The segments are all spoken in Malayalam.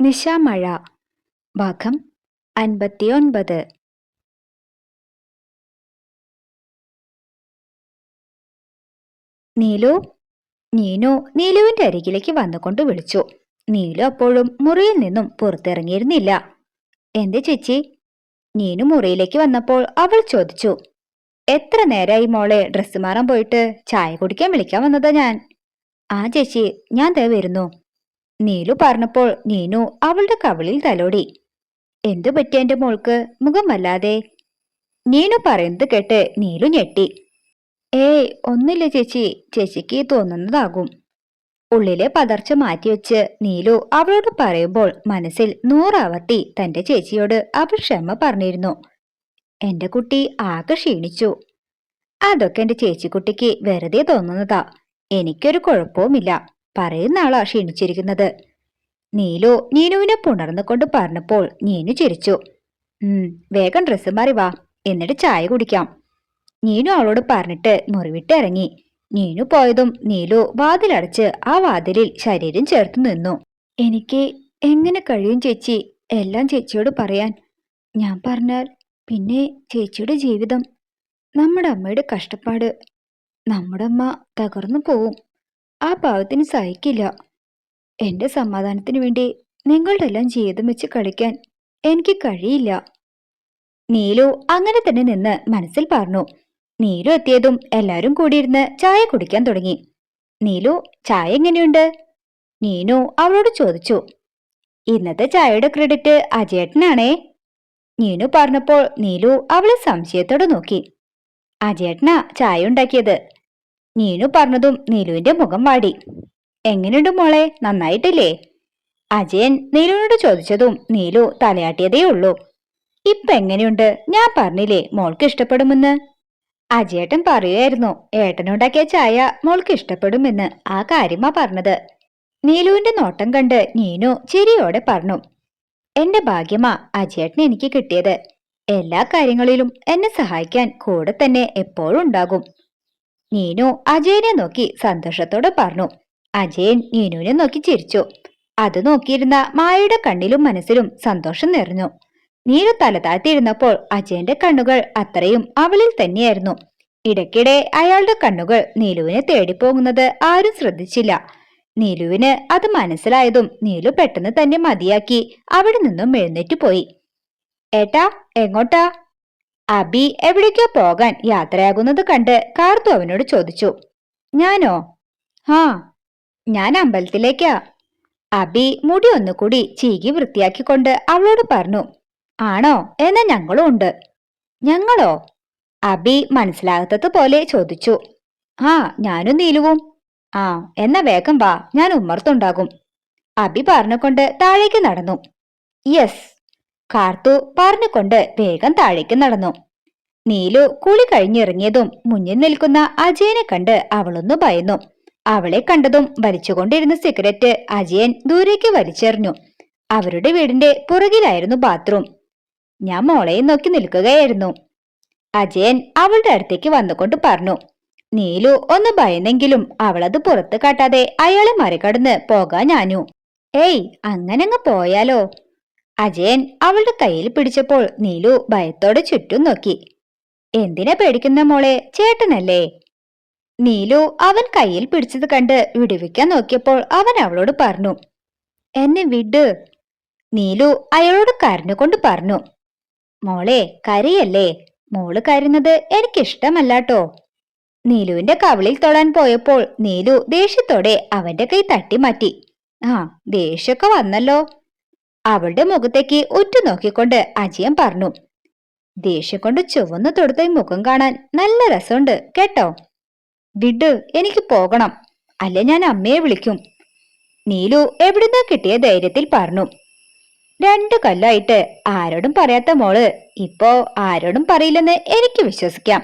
നിശാമഴ ഭാഗം അൻപത്തിയൊൻപത്. നീലു നീനു നീലുവിന്റെ അരികിലേക്ക് വന്നുകൊണ്ട് വിളിച്ചു. നീലു അപ്പോഴും മുറിയിൽ നിന്നും പുറത്തിറങ്ങിയിരുന്നില്ല. എന്റെ ചേച്ചി? നീനു മുറിയിലേക്ക് വന്നപ്പോൾ അവൾ ചോദിച്ചു. എത്ര നേരായി മോളെ ഡ്രസ്സ് മാറാൻ പോയിട്ട് ചായ കുടിക്കാൻ വിളിക്കാൻ വന്നതാ ഞാൻ? ആ ചേച്ചി ഞാൻ ദേ വരുന്നു. നീലു പറഞ്ഞപ്പോൾ നീനു അവളുടെ കവിളിൽ തലോടി. എന്തു പറ്റി എന്റെ മോൾക്ക്? മുഖം വല്ലാതെ നീനു പറയുന്നത് കേട്ട് നീലു ഞെട്ടി. ഏയ് ഒന്നില്ല ചേച്ചി. ചേച്ചിക്ക് തോന്നുന്നതാകും. ഉള്ളിലെ പതർച്ച മാറ്റിവെച്ച് നീലു അവളോട് പറയുമ്പോൾ മനസ്സിൽ നൂറാവർത്തി തന്റെ ചേച്ചിയോട് അവൾ ക്ഷമ പറഞ്ഞിരുന്നു. എന്റെ കുട്ടി ആകെ ക്ഷീണിച്ചു. അതൊക്കെ എന്റെ ചേച്ചിക്കുട്ടിക്ക് വെറുതെ തോന്നുന്നതാ. എനിക്കൊരു കുഴപ്പവുമില്ല. പറയുന്ന ആളാ ക്ഷീണിച്ചിരിക്കുന്നത്. നീലു നീനുവിനെ പുണർന്നുകൊണ്ട് പറഞ്ഞപ്പോൾ നീനു ചിരിച്ചു. വേഗം ഡ്രസ്സ് മാറി വാ എന്നിട്ട് ചായ കുടിക്കാം. നീനു അവളോട് പറഞ്ഞിട്ട് മുറിവിട്ട് ഇറങ്ങി. നീനു പോയതും നീലു വാതിലടച്ച് ആ വാതിലിൽ ശരീരം ചേർത്ത് നിന്നു. എനിക്ക് എങ്ങനെ കഴിയും ചേച്ചി? എല്ലാം ചേച്ചിയോട് പറയാൻ. ഞാൻ പറഞ്ഞാൽ പിന്നെ ചേച്ചിയുടെ ജീവിതം നമ്മുടെ അമ്മയുടെ കഷ്ടപ്പാട് നമ്മുടെ അമ്മ തകർന്നു പോവും. ആ പാവത്തിന് സഹിക്കില്ല. എന്റെ സമാധാനത്തിന് വേണ്ടി നിങ്ങളുടെ എല്ലാം ജീവിതം വെച്ച് കളിക്കാൻ എനിക്ക് കഴിയില്ല. നീലു അങ്ങനെ തന്നെ നിന്ന് മനസ്സിൽ പറഞ്ഞു നീലു എത്തിയതും എല്ലാരും കൂടിയിരുന്ന് ചായ കുടിക്കാൻ തുടങ്ങി. നീലു ചായ എങ്ങനെയുണ്ട്? നീനു അവളോട് ചോദിച്ചു. ഇന്നത്തെ ചായയുടെ ക്രെഡിറ്റ് അജേട്ടനാണേ നീനു പറഞ്ഞപ്പോൾ നീലു അവളെ സംശയത്തോടെ നോക്കി. അജേട്ടനാ ചായ ഉണ്ടാക്കിയത്? നീനു പറഞ്ഞതും നീലുവിന്റെ മുഖം വാടി. എങ്ങനെയുണ്ട് മോളെ? നന്നായിട്ടില്ലേ? അജയൻ നീലുവിനോട് ചോദിച്ചതും നീലു തലയാട്ടിയതേ ഉള്ളൂ. ഇപ്പൊ എങ്ങനെയുണ്ട്? ഞാൻ പറഞ്ഞില്ലേ മോൾക്ക് ഇഷ്ടപ്പെടുമെന്ന്? അജയേട്ടൻ പറയുമായിരുന്നു ഏട്ടനുണ്ടാക്കിയ ചായ മോൾക്ക് ഇഷ്ടപ്പെടുമെന്ന് ആ കാര്യമാ പറഞ്ഞത്. നീലുവിന്റെ നോട്ടം കണ്ട് നീനു ചിരിയോടെ പറഞ്ഞു. എന്റെ ഭാഗ്യമാ അജയേട്ടൻ എനിക്ക് കിട്ടിയത്. എല്ലാ കാര്യങ്ങളിലും എന്നെ സഹായിക്കാൻ കൂടെ തന്നെ എപ്പോഴും ഉണ്ടാകും. നീനു അജയനെ നോക്കി സന്തോഷത്തോടെ പറഞ്ഞു. അജയൻ നീനുവിനെ നോക്കി ചിരിച്ചു. അത് നോക്കിയിരുന്ന മായയുടെ കണ്ണിലും മനസ്സിലും സന്തോഷം നിറഞ്ഞു. നീനു തല താഴ്ത്തിയിരുന്നപ്പോൾ അജയന്റെ കണ്ണുകൾ അത്രയും അവളിൽ തന്നെയായിരുന്നു. ഇടയ്ക്കിടെ അയാളുടെ കണ്ണുകൾ നീലുവിനെ തേടിപ്പോകുന്നത് ആരും ശ്രദ്ധിച്ചില്ല. നീലുവിന് അത് മനസ്സിലായതും നീലു പെട്ടെന്ന് തന്നെ മതിയാക്കി അവിടെ നിന്നും എഴുന്നേറ്റ് പോയി. ഏട്ടാ എങ്ങോട്ടാ? അബി എവിടേക്കോ പോകാൻ യാത്രയാകുന്നത് കണ്ട് കാർത്തു അവനോട് ചോദിച്ചു ഞാനോ? ഹാ ഞാൻ അമ്പലത്തിലേക്കാ. അബി മുടി ഒന്നുകൂടി ചീകി വൃത്തിയാക്കിക്കൊണ്ട് അവളോട് പറഞ്ഞു ആണോ? എന്നാ ഞങ്ങളും ഉണ്ട്. ഞങ്ങളോ? അബി മനസ്സിലാകാത്തത് പോലെ ചോദിച്ചു ആ ഞാനും നീലുവും. ആ എന്നാ വേഗം വാ ഞാൻ ഉമ്മർത്തുണ്ടാകും. അബി പറഞ്ഞുകൊണ്ട് താഴേക്ക് നടന്നു. യെസ് കാർത്തു പറഞ്ഞുകൊണ്ട് വേഗം താഴേക്ക് നടന്നു. നീലു കുളി കഴിഞ്ഞിറങ്ങിയതും മുന്നിൽ നിൽക്കുന്ന അജയനെ കണ്ട് അവളൊന്നു ഭയന്നു. അവളെ കണ്ടതും വലിച്ചുകൊണ്ടിരുന്ന സിഗരറ്റ് അജയൻ ദൂരേക്ക് വലിച്ചെറിഞ്ഞു. അവരുടെ വീടിന്റെ പുറകിലായിരുന്നു ബാത്റൂം. ഞാൻ മോളെ നോക്കി നിൽക്കുകയായിരുന്നു. അജയൻ അവളുടെ അടുത്തേക്ക് വന്നുകൊണ്ട് പറഞ്ഞു നീലു ഒന്ന് ഭയന്നെങ്കിലും അവളത് പുറത്ത് കാട്ടാതെ അയാളെ മറികടന്ന് പോകാൻ ഞാനു. ഏയ് അങ്ങനങ്ങ് പോയാലോ? അജയൻ അവളുടെ കയ്യിൽ പിടിച്ചപ്പോൾ നീലു ഭയത്തോടെ ചുറ്റും നോക്കി. എന്തിനാ പേടിക്കുന്ന മോളെ? ചേട്ടനല്ലേ? നീലു അവൻ കയ്യിൽ പിടിച്ചത് കണ്ട് വിടുവിക്കാൻ നോക്കിയപ്പോൾ അവൻ അവളോട് പറഞ്ഞു എന്നെ വിട്. നീലു അയാളോട് കരഞ്ഞുകൊണ്ട് പറഞ്ഞു മോളെ കരയല്ലേ? മോൾ കരുന്നത് എനിക്കിഷ്ടമല്ലാട്ടോ. നീലുവിന്റെ കവിളിൽ തൊടാൻ പോയപ്പോൾ നീലു ദേഷ്യത്തോടെ അവന്റെ കൈ തട്ടി മാറ്റി ആ ദേഷ്യമൊക്കെ വന്നല്ലോ. അവളുടെ മുഖത്തേക്ക് ഉറ്റുനോക്കിക്കൊണ്ട് അജയൻ പറഞ്ഞു ദേഷ്യം കൊണ്ട് ചുവന്നു തൊടുത്ത മുഖം കാണാൻ നല്ല രസമുണ്ട് കേട്ടോ? വിട് എനിക്ക് പോകണം അല്ലെ ഞാൻ അമ്മയെ വിളിക്കും. നീലു എവിടുന്ന് കിട്ടിയ ധൈര്യത്തിൽ പറഞ്ഞു രണ്ടു കൊല്ലായിട്ട് ആരോടും പറയാത്ത മോൾ ഇപ്പോ ആരോടും പറയില്ലെന്ന് എനിക്ക് വിശ്വസിക്കാം.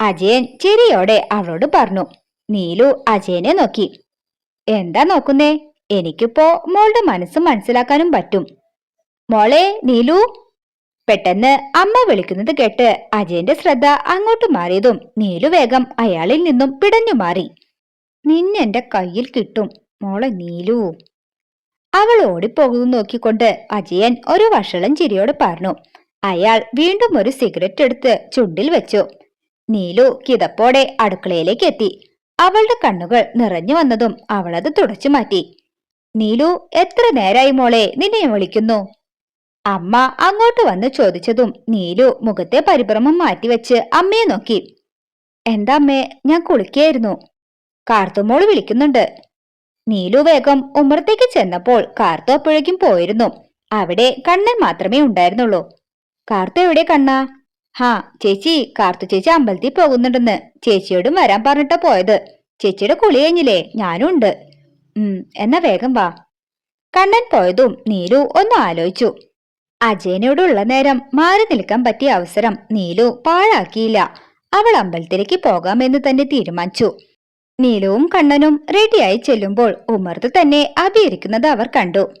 അജയൻ ചിരിയോടെ അവളോട് പറഞ്ഞു നീലു അജയനെ നോക്കി എന്താ നോക്കുന്നേ? എനിക്കിപ്പോ മോളുടെ മനസ്സ് മനസ്സിലാക്കാനും പറ്റും. മോളെ നീലു. പെട്ടെന്ന് അമ്മ വിളിക്കുന്നത് കേട്ട് അജയന്റെ ശ്രദ്ധ അങ്ങോട്ട് മാറിയതും നീലു വേഗം അയാളിൽ നിന്നും പിടഞ്ഞു മാറി. നിന്നെന്റെ കയ്യിൽ കിട്ടും മോളെ നീലു. അവൾ ഓടിപ്പോകുന്നു നോക്കിക്കൊണ്ട് അജയൻ ഒരു വഷളം ചിരിയോട് പറഞ്ഞു. അയാൾ വീണ്ടും ഒരു സിഗരറ്റ് എടുത്ത് ചുണ്ടിൽ വെച്ചു. നീലു കിതപ്പോടെ അടുക്കളയിലേക്ക് എത്തി. അവളുടെ കണ്ണുകൾ നിറഞ്ഞു വന്നതും അവളത് തുടച്ചു മാറ്റി. നീലു എത്ര നേരായി മോളെ നിന്നെ വിളിക്കുന്നു. അമ്മ അങ്ങോട്ട് വന്ന് ചോദിച്ചതും നീലു മുഖത്തെ പരിഭ്രമം മാറ്റിവെച്ച് അമ്മയെ നോക്കി. എന്താ അമ്മേ ഞാൻ കുളിക്കായിരുന്നു. കാർത്തുമോൾ വിളിക്കുന്നുണ്ട്. നീലു വേഗം ഉമ്മറത്തേക്ക് ചെന്നപ്പോൾ കാർത്തു അപ്പോഴേക്കും പോയിരുന്നു. അവിടെ കണ്ണൻ മാത്രമേ ഉണ്ടായിരുന്നുള്ളൂ. കാർത്തു എവിടെ കണ്ണാ? ഹാ ചേച്ചി കാർത്തു ചേച്ചി അമ്പലത്തിൽ പോകുന്നുണ്ടെന്ന്. ചേച്ചിയോടും വരാൻ പറഞ്ഞിട്ടാ പോയത്. ചേച്ചിയുടെ കുളി കഴിഞ്ഞില്ലേ? ഞാനും ഉണ്ട്. എന്നാ വേഗം വാ. കണ്ണൻ പോയതും നീലു ഒന്ന് ആലോചിച്ചു. അജയനോടുള്ള നേരം മാറി നിൽക്കാൻ പറ്റിയ അവസരം നീലു പാഴാക്കിയില്ല. അവൾ അമ്പലത്തിലേക്ക് പോകാമെന്ന് തന്നെ തീരുമാനിച്ചു. നീലുവും കണ്ണനും റെഡിയായി ചെല്ലുമ്പോൾ ഉമർത്ത് തന്നെ അഭിയിരിക്കുന്നത് അവർ കണ്ടു.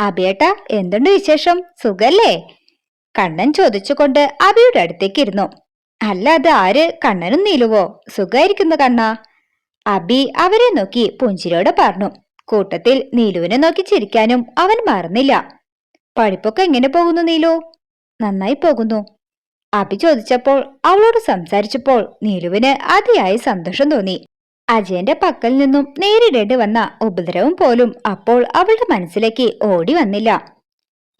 അബിയേട്ട എന്തുണ്ട് വിശേഷം? സുഖല്ലേ? കണ്ണൻ ചോദിച്ചുകൊണ്ട് അബിയുടെ അടുത്തേക്ക് ഇരുന്നു. അല്ല അത് ആര്? കണ്ണനും നീലുവോ? സുഖായിരിക്കുന്നു കണ്ണാ. അബി അവരെ നോക്കി പുഞ്ചിരോട് പറഞ്ഞു. കൂട്ടത്തിൽ നീലുവിനെ നോക്കി ചിരിക്കാനും അവൻ മറന്നില്ല. പഠിപ്പൊക്കെ എങ്ങനെ പോകുന്നു നീലു? നന്നായി പോകുന്നു. അബി ചോദിച്ചപ്പോൾ അവളോട് സംസാരിച്ചപ്പോൾ നീലുവിന് അതിയായി സന്തോഷം തോന്നി. അജയന്റെ പക്കൽ നിന്നും നേരിടേണ്ടി വന്ന ഉപദ്രവം പോലും അപ്പോൾ അവളുടെ മനസ്സിലേക്ക് ഓടി വന്നില്ല.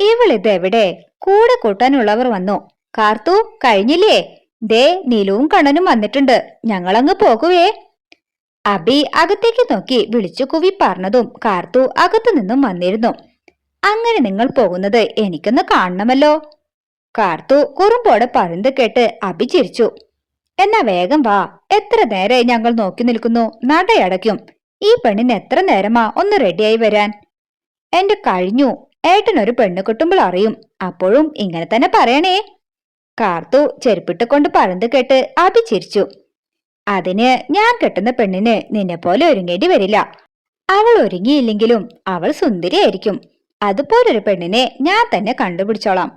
ഇവളിത് എവിടെ? കൂടെ കൂട്ടാനുള്ളവർ വന്നു. കാർത്തു കഴിഞ്ഞില്ലേ? ദേ നീലുവും കണ്ണനും വന്നിട്ടുണ്ട്. ഞങ്ങളങ്ങ് പോകുവേ. അബി അകത്തേക്ക് നോക്കി വിളിച്ചു കുവി പറഞ്ഞതും കാർത്തു അകത്തു നിന്നും വന്നിരുന്നു. അങ്ങനെ നിങ്ങൾ പോകുന്നത് എനിക്കൊന്ന് കാണണമല്ലോ. കാർത്തു കുറുമ്പോടെ പറയുന്നത് കേട്ട് അബി ചിരിച്ചു. എന്നാ വേഗം വാ. എത്ര നേരെ ഞങ്ങൾ നോക്കി നിൽക്കുന്നു. നടയടയ്ക്കും. ഈ പെണ്ണിന് എത്ര നേരമാ ഒന്ന് റെഡിയായി വരാൻ? എന്റെ കഴിഞ്ഞു. ഏട്ടനൊരു പെണ്ണ് കിട്ടുമ്പോൾ അറിയും. അപ്പോഴും ഇങ്ങനെ തന്നെ പറയണേ. കാർത്തു ചെരുപ്പിട്ട് കൊണ്ട് പറയുന്നത് കേട്ട് അബി ചിരിച്ചു. അതിന് ഞാൻ കെട്ടുന്ന പെണ്ണിന് നിന്നെ പോലെ ഒരുങ്ങേണ്ടി വരില്ല. അവൾ ഒരുങ്ങിയില്ലെങ്കിലും അവൾ സുന്ദരിയായിരിക്കും. അതുപോലൊരു പെണ്ണിനെ ഞാൻ തന്നെ കണ്ടുപിടിച്ചോളാം.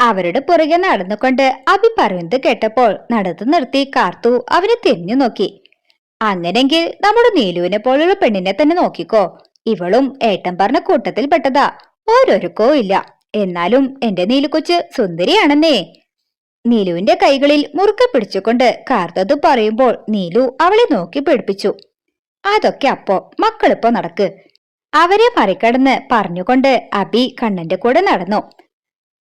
അവരുടെ പുറകെ നടന്നുകൊണ്ട് അഭി പറയുന്നത് കേട്ടപ്പോൾ നടത്തു നിർത്തി കാർത്തു അവനെ തിരിഞ്ഞു നോക്കി. അങ്ങനെങ്കിൽ നമ്മുടെ നീലുവിനെ പോലുള്ള പെണ്ണിനെ തന്നെ നോക്കിക്കോ. ഇവളും ഏട്ടൻ പറഞ്ഞ കൂട്ടത്തിൽ പെട്ടതാ ഓരോരുക്കോ ഇല്ല. എന്നാലും എന്റെ നീലുകൊച്ച് സുന്ദരിയാണെന്നേ. നീലുവിന്റെ കൈകളിൽ മുറുക്കെ പിടിച്ചുകൊണ്ട് കാർത്തത് പറയുമ്പോൾ നീലു അവളെ നോക്കി പിടിപ്പിച്ചു. അതൊക്കെ അപ്പോ മക്കളിപ്പോ നടക്ക്. അവരെ മറികടന്ന് പറഞ്ഞുകൊണ്ട് അബി കണ്ണന്റെ കൂടെ നടന്നു.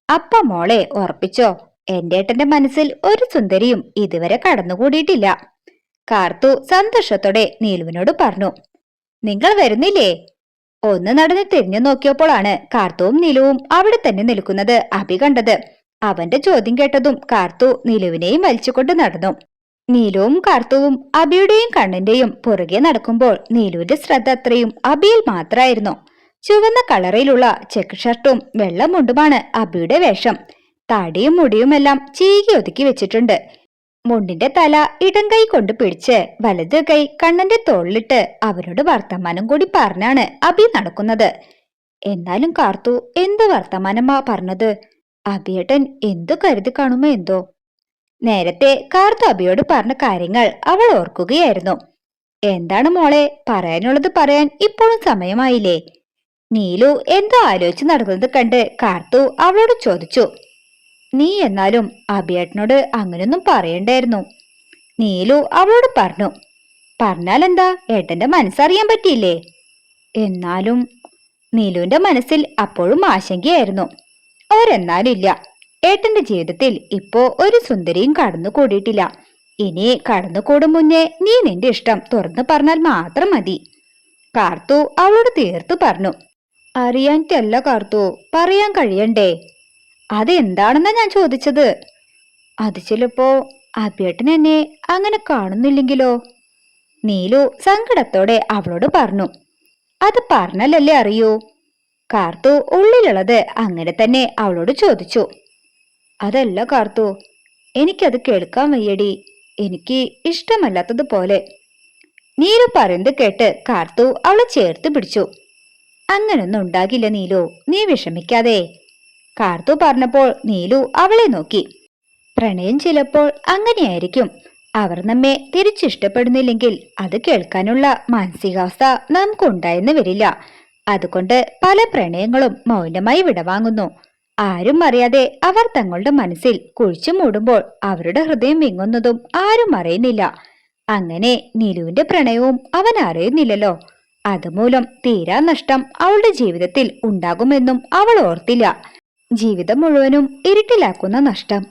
അപ്പ മോളെ ഉറപ്പിച്ചോ? എന്റെ ഏട്ടന്റെ മനസ്സിൽ ഒരു സുന്ദരിയും ഇതുവരെ കടന്നുകൂടിയിട്ടില്ല. കാർത്തു സന്തോഷത്തോടെ നീലുവിനോട് പറഞ്ഞു. നിങ്ങൾ വരുന്നില്ലേ? ഒന്ന് നടന്ന് തിരിഞ്ഞു നോക്കിയപ്പോഴാണ് കാർത്തുവും നീലുവും അവിടെ തന്നെ നിൽക്കുന്നത് അഭി കണ്ടത്. അവന്റെ ചോദ്യം കേട്ടതും കാർത്തു നിലുവിനെയും വലിച്ചുകൊണ്ട് നടന്നു. നീലുവും കാർത്തുവും അബിയുടെയും കണ്ണിന്റെയും പുറകെ നടക്കുമ്പോൾ നീലുവിന്റെ ശ്രദ്ധ അത്രയും അബിയിൽ മാത്രമായിരുന്നു. ചുവന്ന കളറിലുള്ള ചെക്ക് ഷർട്ടും വെള്ള മുണ്ടുമാണ് അബിയുടെ വേഷം. താടിയും മുടിയുമെല്ലാം ചീകി ഒതുക്കി വെച്ചിട്ടുണ്ട്. മുണ്ടിന്റെ തല ഇടം കൈ കൊണ്ട് പിടിച്ച് വലത് കൈ കണ്ണന്റെ തോളിലിട്ട് അവരോട് വർത്തമാനം കൂടി പറഞ്ഞാണ് അബി നടക്കുന്നത്. എന്നാലും കാർത്തു എന്ത് വർത്തമാനമാ പറഞ്ഞത്? അബിയേട്ടൻ എന്തു കരുതി കാണുമോ എന്തോ. നേരത്തെ കാർത്തു അബിയോട് പറഞ്ഞ കാര്യങ്ങൾ അവൾ ഓർക്കുകയായിരുന്നു. എന്താണ് മോളെ പറയാനുള്ളത് പറയാൻ ഇപ്പോഴും സമയമായില്ലേ? നീലു എന്തോ ആലോചിച്ച് നടക്കുന്നത് കണ്ട് കാർത്തു അവളോട് ചോദിച്ചു. നീ എന്നാലും അബിയേട്ടനോട് അങ്ങനെയൊന്നും പറയണ്ടായിരുന്നു. നീലു അവളോട് പറഞ്ഞു. പറഞ്ഞാൽ എന്താ ഏട്ടന്റെ മനസ്സറിയാൻ പറ്റിയില്ലേ? എന്നാലും നീലുവിന്റെ മനസ്സിൽ അപ്പോഴും ആശങ്കയായിരുന്നു. ഒരെന്നാലും ഇല്ല ഏട്ടന്റെ ജീവിതത്തിൽ ഇപ്പോ ഒരു സുന്ദരിയും കടന്നു കൂടിയിട്ടില്ല ഇനി കടന്നു കൂടും മുന്നേ നീ നിന്റെ ഇഷ്ടം തുറന്നു പറഞ്ഞാൽ മാത്രം മതി. കാർത്തു അവളോട് തീർത്തു പറഞ്ഞു. അറിയാനിട്ടല്ല കാർത്തു പറയാൻ കഴിയണ്ടേ? അതെന്താണെന്ന ഞാൻ ചോദിച്ചത്? അത് ചിലപ്പോ അബിയേട്ടൻ എന്നെ അങ്ങനെ കാണുന്നില്ലെങ്കിലോ? നീലു സങ്കടത്തോടെ അവളോട് പറഞ്ഞു. അത് പറഞ്ഞാലല്ലേ അറിയൂ. കാർത്തു ഉള്ളിലുള്ളത് അങ്ങനെ തന്നെ അവളോട് ചോദിച്ചു. അതല്ല കാർത്തു എനിക്കത് കേൾക്കാൻ വയ്യടി. എനിക്ക് ഇഷ്ടമല്ലാത്തതുപോലെ. നീലു പറയുന്നത് കേട്ട് കാർത്തു അവളെ ചേർത്ത് പിടിച്ചു. അങ്ങനൊന്നും ഉണ്ടാകില്ല നീലു നീ വിഷമിക്കാതെ. കാർത്തു പറഞ്ഞപ്പോൾ നീലു അവളെ നോക്കി. പ്രണയം ചിലപ്പോൾ അങ്ങനെയായിരിക്കും. അവർ നമ്മെ തിരിച്ചിഷ്ടപ്പെടുന്നില്ലെങ്കിൽ അത് കേൾക്കാനുള്ള മാനസികാവസ്ഥ നമുക്കുണ്ടായെന്ന് വരില്ല. അതുകൊണ്ട് പല പ്രണയങ്ങളും മൗനമായി വിടവാങ്ങുന്നു. ആരും അറിയാതെ അവർ തങ്ങളുടെ മനസ്സിൽ കുഴിച്ചു മൂടുമ്പോൾ അവരുടെ ഹൃദയം വിങ്ങുന്നതും ആരും അറിയുന്നില്ല. അങ്ങനെ നിലുവിന്റെ പ്രണയവും അവൻ അറിയുന്നില്ലല്ലോ. അതുമൂലം തീരാ നഷ്ടം അവളുടെ ജീവിതത്തിൽ ഉണ്ടാകുമെന്നും അവൾ ഓർത്തില്ല. ജീവിതം മുഴുവനും ഇരുട്ടിലാക്കുന്ന നഷ്ടം.